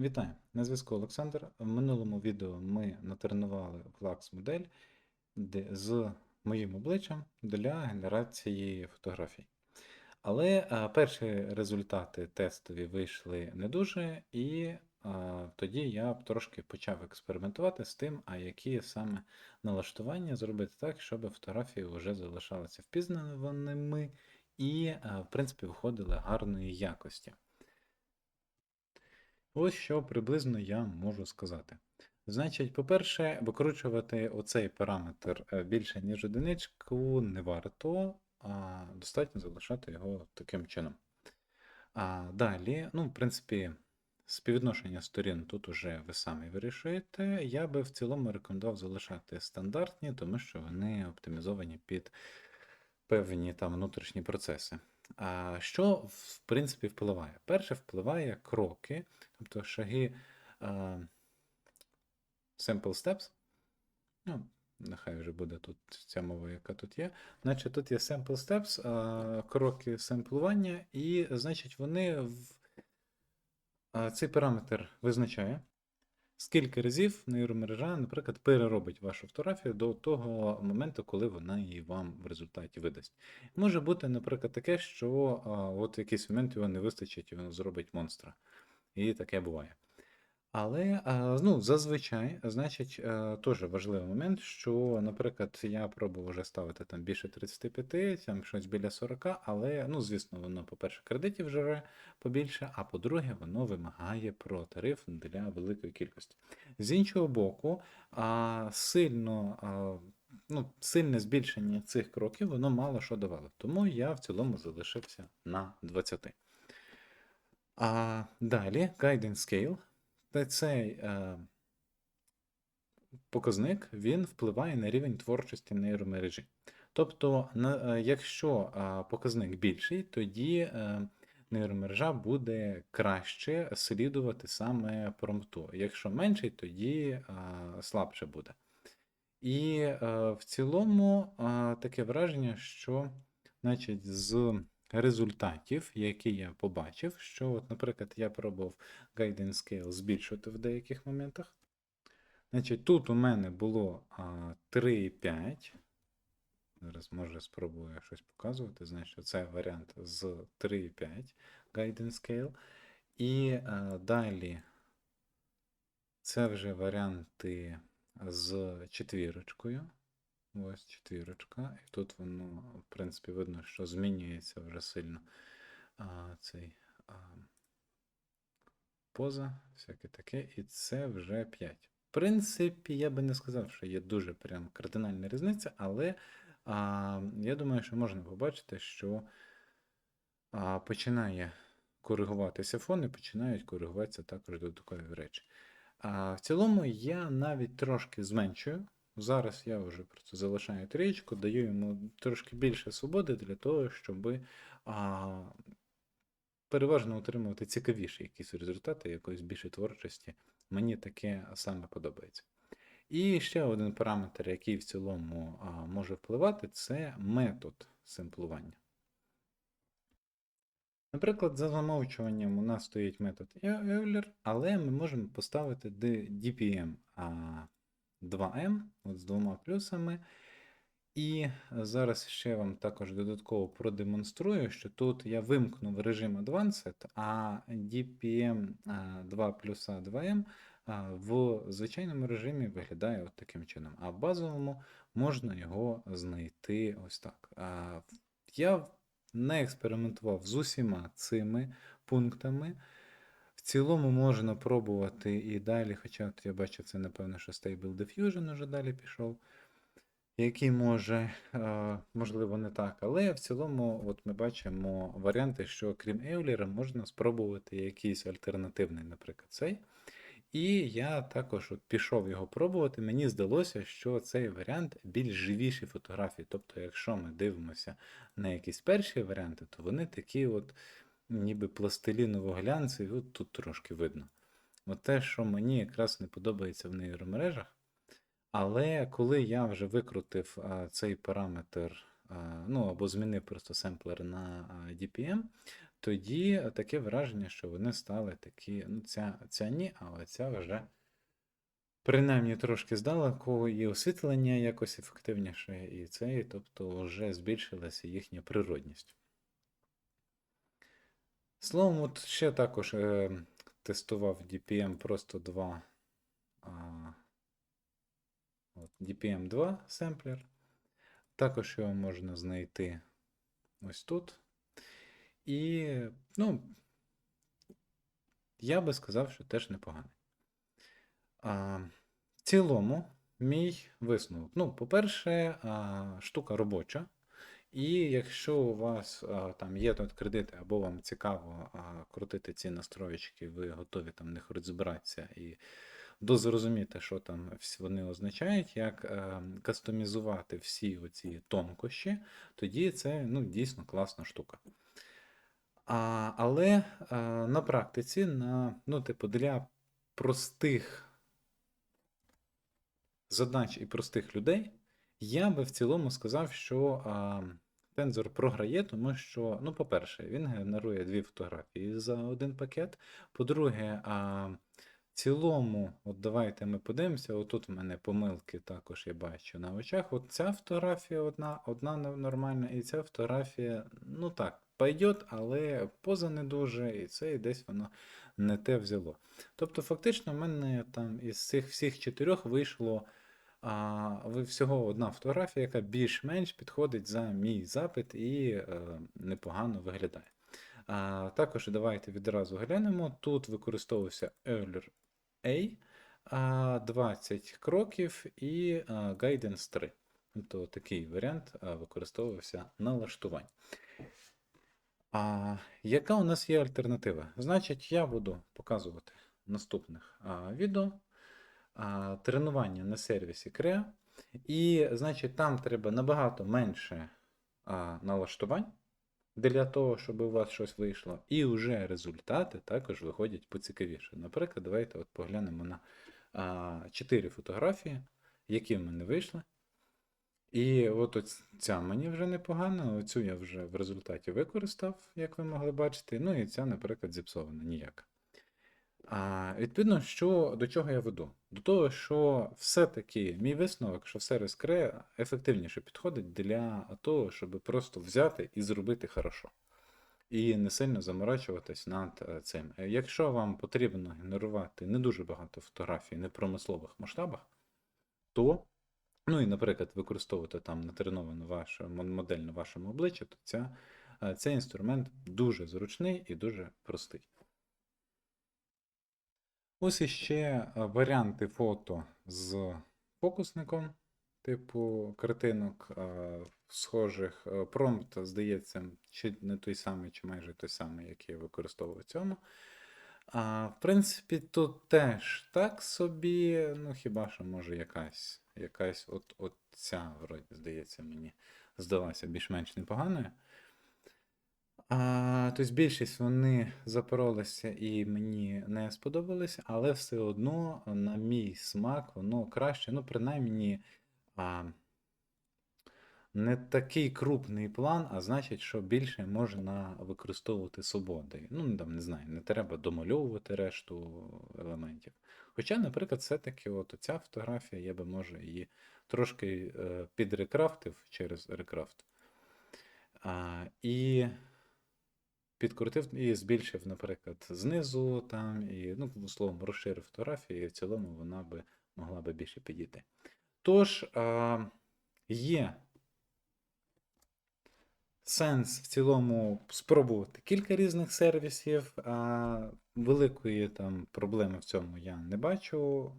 Вітаю! На зв'язку Олександр. В минулому відео ми натренували Flux модель з моїм обличчям для генерації фотографій. Але а, перші результати тестові вийшли не дуже, і а, тоді я трошки почав експериментувати з тим, а які саме налаштування зробити так, щоб фотографії вже залишалися впізнаними і, а, в принципі, виходили гарної якості. Ось що приблизно я можу сказати. Значить, по-перше, викручувати оцей параметр е, більше, ніж одиничку, не варто, а достатньо залишати його таким чином. А далі, ну, в принципі, співвідношення сторін тут уже ви самі вирішуєте. Я би в цілому рекомендував залишати стандартні, тому що вони оптимізовані під певні там внутрішні процеси. Що, в принципі, впливає? Перше, впливає кроки, тобто шаги а, sample steps. Ну, нехай вже буде тут ця мова, яка тут є. Значить, тут є sample steps, кроки семплування, і, значить, вони в цей параметр визначає, скільки разів нейромережа, наприклад, переробить вашу фотографію до того моменту, коли вона її вам в результаті видасть. Може бути, наприклад, таке, що а, от якийсь момент його не вистачить, і воно зробить монстра. І таке буває. Але ну, зазвичай, значить, е, теж важливий момент, що, наприклад, я пробував вже ставити там більше 35, там щось біля 40, але, ну, звісно, воно, по-перше, кредитів жере побільше, а по-друге, воно вимагає про тариф для великої кількості. З іншого боку, сильно, ну, сильне збільшення цих кроків, воно мало що давало. Тому я в цілому залишився на 20. А далі Guidance Scale. Цей е, показник він впливає на рівень творчості нейромережі. Тобто, на, е, якщо е, показник більший, тоді е, нейромережа буде краще слідувати саме промпту. Якщо менший, тоді слабше буде. І в цілому таке враження, що значить, з результатів, які я побачив, що, от, наприклад, я пробував Guidance Scale збільшувати в деяких моментах. Значить, тут у мене було 3,5. Зараз, може, спробую щось показувати. Значить, це варіант з 3,5 Guidance Scale. І а, далі це вже варіанти з четвірочкою. Ось четвірочка. І тут воно, в принципі, видно, що змінюється вже сильно а, цей а, поза, всяке таке, і це вже 5. В принципі, я би не сказав, що є дуже прям кардинальна різниця, але а, я думаю, що можна побачити, що а, починає коригуватися фон і починають коригуватися також додаткові речі. А, в цілому я навіть трошки зменшую. Зараз я вже просто залишаю трієчку, даю йому трошки більше свободи для того, щоб а, переважно отримувати цікавіші якісь результати, якоїсь більшої творчості. Мені таке саме подобається. І ще один параметр, який в цілому а, може впливати, це метод семплування. Наприклад, за замовчуванням у нас стоїть метод Euler, але ми можемо поставити DPM 2M от з двома плюсами. І зараз ще вам також додатково продемонструю, що тут я вимкнув режим Advanced, а DPM 2 плюса 2M в звичайному режимі виглядає от таким чином. А в базовому можна його знайти ось так. Я не експериментував з усіма цими пунктами. Цілому можна пробувати і далі, хоча от я бачу, це, напевно, що Stable Diffusion вже далі пішов, який може, е, можливо, не так, але в цілому от ми бачимо варіанти, що крім Euler, можна спробувати якийсь альтернативний, наприклад, цей. І я також от пішов його пробувати. Мені здалося, що цей варіант більш живіші фотографії. Тобто, якщо ми дивимося на якісь перші варіанти, то вони такі от ніби пластиліново-глянцеві, от тут трошки видно. От те, що мені якраз не подобається в нейромережах. Але коли я вже викрутив а, цей параметр, а, ну або змінив просто семплер на а, DPM, тоді таке враження, що вони стали такі, ну, ця, ця ні, але ця вже принаймні трошки здалеку, і освітлення якось ефективніше, і це, тобто вже збільшилася їхня природність. Словом, от ще також е, тестував DPM просто 2. А, от, DPM 2 семплер. Також його можна знайти ось тут. І, ну, я би сказав, що теж непоганий. В цілому, мій висновок. Ну, по-перше, штука робоча. І якщо у вас а, там є тут кредити, або вам цікаво а, крутити ці настроєчки, ви готові там в них розібратися і дозрозуміти, що там вони означають, як е, кастомізувати всі оці тонкощі, тоді це ну, дійсно класна штука. А, але а, на практиці, на, ну, типу, для простих задач і простих людей, я би в цілому сказав, що а, Tensor програє, тому що, ну, по-перше, він генерує дві фотографії за один пакет. По-друге, а, в цілому, от давайте ми подивимося, отут в мене помилки також я бачу на очах. От ця фотографія одна, одна нормальна, і ця фотографія, ну так, пойдет, але поза не дуже, і це і десь воно не те взяло. Тобто, фактично, в мене там із цих всіх чотирьох вийшло а, ви всього одна фотографія, яка більш-менш підходить за мій запит і е, непогано виглядає. А, також давайте відразу глянемо. Тут використовувався Euler A, 20 кроків і Guidance 3. Тобто такий варіант використовувався налаштувань. А яка у нас є альтернатива? Значить, я буду показувати в наступних а, відео тренування на сервісі Crea. І, значить, там треба набагато менше а, налаштувань для того, щоб у вас щось вийшло. І вже результати також виходять поцікавіше. Наприклад, давайте от поглянемо на а, 4 фотографії, які в мене вийшли. І от ця мені вже непогана, оцю я вже в результаті використав, як ви могли бачити. Ну і ця, наприклад, зіпсована ніяка. А, відповідно, що, до чого я веду? До того, що все-таки мій висновок, що сервіс Crea ефективніше підходить для того, щоб просто взяти і зробити хорошо. І не сильно заморачуватись над е, цим. Е, Якщо вам потрібно генерувати не дуже багато фотографій не в промислових масштабах, то, ну і, наприклад, використовувати там натреновану вашу мо- модель на вашому обличчі, то ця, е, цей інструмент дуже зручний і дуже простий. Ось іще е, варіанти фото з фокусником, типу картинок е, схожих. Е, Промпт, здається, чи не той самий, чи майже той самий, який я використовував в цьому. А, в принципі, тут теж так собі, ну хіба що може якась, якась от, от ця, вроді, здається, мені здалася більш-менш непоганою. А, тобто більшість вони запоролися і мені не сподобалися, але все одно, на мій смак, воно краще, ну, принаймні, а, не такий крупний план, а значить, що більше можна використовувати свободи. Ну, там, не знаю, не треба домальовувати решту елементів. Хоча, наприклад, все-таки от ця фотографія, я би може її трошки е, підрекрафтив через рекрафт. А, і підкрутив і збільшив, наприклад, знизу там, і, ну, словом, розширив фотографію, і в цілому вона би могла би більше підійти. Тож, а, є сенс в цілому спробувати кілька різних сервісів, а великої там проблеми в цьому я не бачу.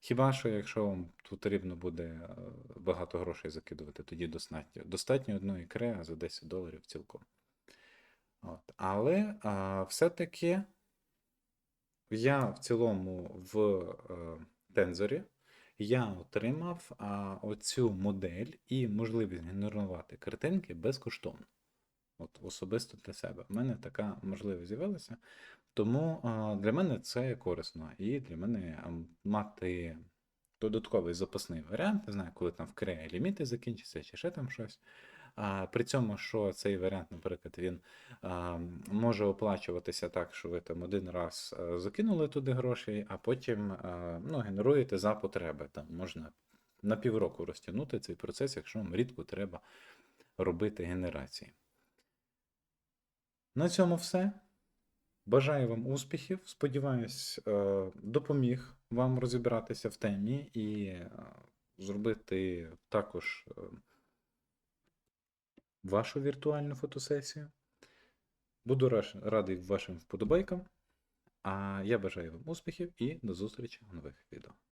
Хіба що, якщо вам потрібно буде е, багато грошей закидувати, тоді достатньо. Достатньо одної креа за 10 доларів цілком. От. Але все-таки я в цілому в е, тензорі я отримав а, оцю модель і можливість генерувати картинки безкоштовно. От Особисто для себе. У мене така можливість з'явилася. Тому а, для мене це корисно. І для мене а, мати додатковий запасний варіант, не знаю, коли там в ліміти закінчаться чи ще там щось. А, при цьому, що цей варіант, наприклад, він а, може оплачуватися так, що ви там один раз закинули туди гроші, а потім а, ну, генеруєте за потреби. Там можна на півроку розтягнути цей процес, якщо вам рідко треба робити генерації. На цьому все. Бажаю вам успіхів. Сподіваюсь, допоміг вам розібратися в темі і зробити також вашу віртуальну фотосесію. Буду радий вашим вподобайкам. А я бажаю вам успіхів і до зустрічі у нових відео.